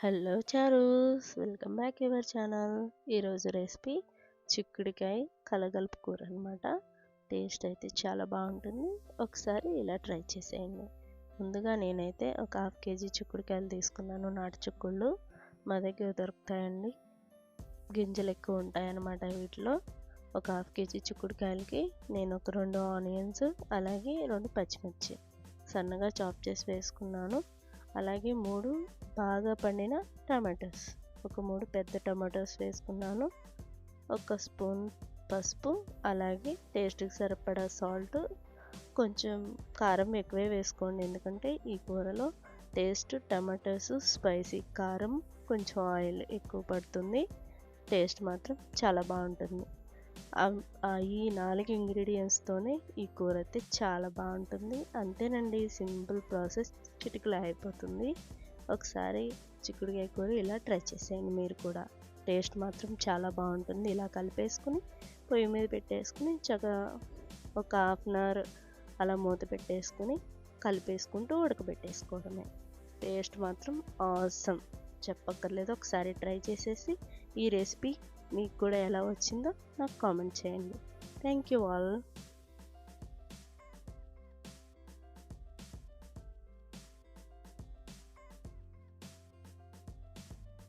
Hello Charu's welcome back your channel. ఈరోజు recipe చిక్కుడికాయ కలగలుపు కూర అనమాట టేస్ట్ అయితే చాలా బాగుంటుంది. ఒకసారి ఇలా ట్రై చేసేయండి. ముందుగా నేనైతే ఒక హాఫ్ కేజీ చిక్కుడుకాయలు తీసుకున్నాను. నాటు చిక్కుళ్ళు మా దగ్గర దొరుకుతాయండి. గింజలు ఎక్కువ ఉంటాయన్నమాట వీటిలో. ఒక హాఫ్ కేజీ చిక్కుడుకాయలకి నేను ఒక రెండు ఆనియన్స్ అలాగే రెండు పచ్చిమిర్చి సన్నగా చాప్ చేసి వేసుకున్నాను. అలాగే మూడు బాగా పండిన టమాటోస్. ఒక మూడు పెద్ద టమాటోస్ వేసుకున్నాను. ఒక స్పూన్ పసుపు అలాగే టేస్ట్కి సరిపడా సాల్ట్. కొంచెం కారం ఎక్కువే వేసుకోండి. ఎందుకంటే ఈ కూరలో టేస్ట్ టమాటోస్ స్పైసీ కారం కొంచెం ఆయిల్ ఎక్కువ పడుతుంది. టేస్ట్ మాత్రం చాలా బాగుంటుంది. ఈ నాలుగు ఇంగ్రీడియంట్స్తోనే ఈ కూర అయితే చాలా బాగుంటుంది. అంతేనండి సింపుల్ ప్రాసెస్ చిటికలో అయిపోతుంది. ఒకసారి చిక్కుడుకాయ కూర ఇలా ట్రై చేసేయండి మీరు కూడా. టేస్ట్ మాత్రం చాలా బాగుంటుంది. ఇలా కలిపేసుకుని పొయ్యి మీద పెట్టేసుకుని చక్కగా ఒక హాఫ్ అన్ అవర్ అలా మూత పెట్టేసుకుని కలిపేసుకుంటూ ఉడకబెట్టేసుకోవడమే. టేస్ట్ మాత్రం ఆసమ్. చెప్పక్కర్లేదు ఒకసారి ట్రై చేసేసి ఈ రెసిపీ మీకు కూడా ఎలా వచ్చిందో నాకు కామెంట్ చేయండి. Thank you all